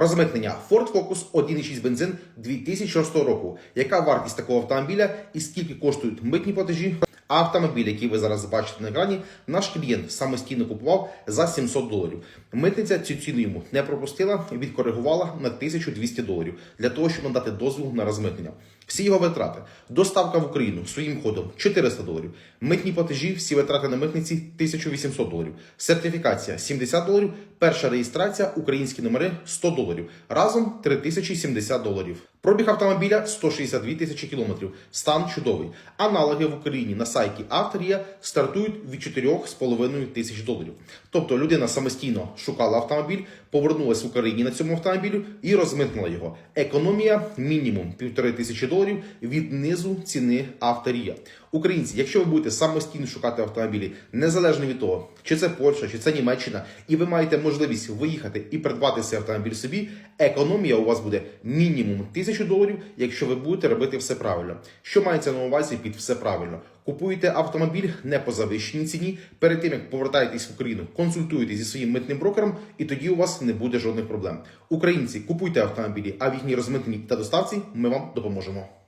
Розмитнення Ford Focus 1.6 бензин 2006 року. Яка вартість такого автомобіля і скільки коштують митні платежі? А автомобіль, який ви зараз бачите на екрані, наш клієнт самостійно купував за 700 доларів. Митниця цю ціну йому не пропустила, відкоригувала на 1200 доларів для того, щоб надати дозвіл на розмитнення. Всі його витрати, доставка в Україну своїм ходом 400 доларів, митні платежі, всі витрати на митниці 1800 доларів, сертифікація 70 доларів, перша реєстрація, українські номери 100 доларів, разом 3070 доларів. Пробіг автомобіля 162 тисячі кілометрів. Стан чудовий. Аналоги в Україні на сайті Авторія стартують від 4,5 тисяч доларів. Тобто людина самостійно шукала автомобіль, повернулася в Україні на цьому автомобілю і розмитнила його. Економія мінімум півтори тисячі доларів від низу ціни Авторія. Українці, якщо ви будете самостійно шукати автомобілі, незалежно від того, чи це Польща, чи це Німеччина, і ви маєте можливість виїхати і придбати цей автомобіль собі, економія у вас буде мінімум тисячу доларів, якщо ви будете робити все правильно. Що мається на увазі під все правильно? Купуєте автомобіль не по завищеній ціні. Перед тим як повертаєтесь в Україну, консультуєтесь зі своїм митним брокером, і тоді у вас не буде жодних проблем. Українці, купуйте автомобілі, а в їхній розмитненні та доставці ми вам допоможемо.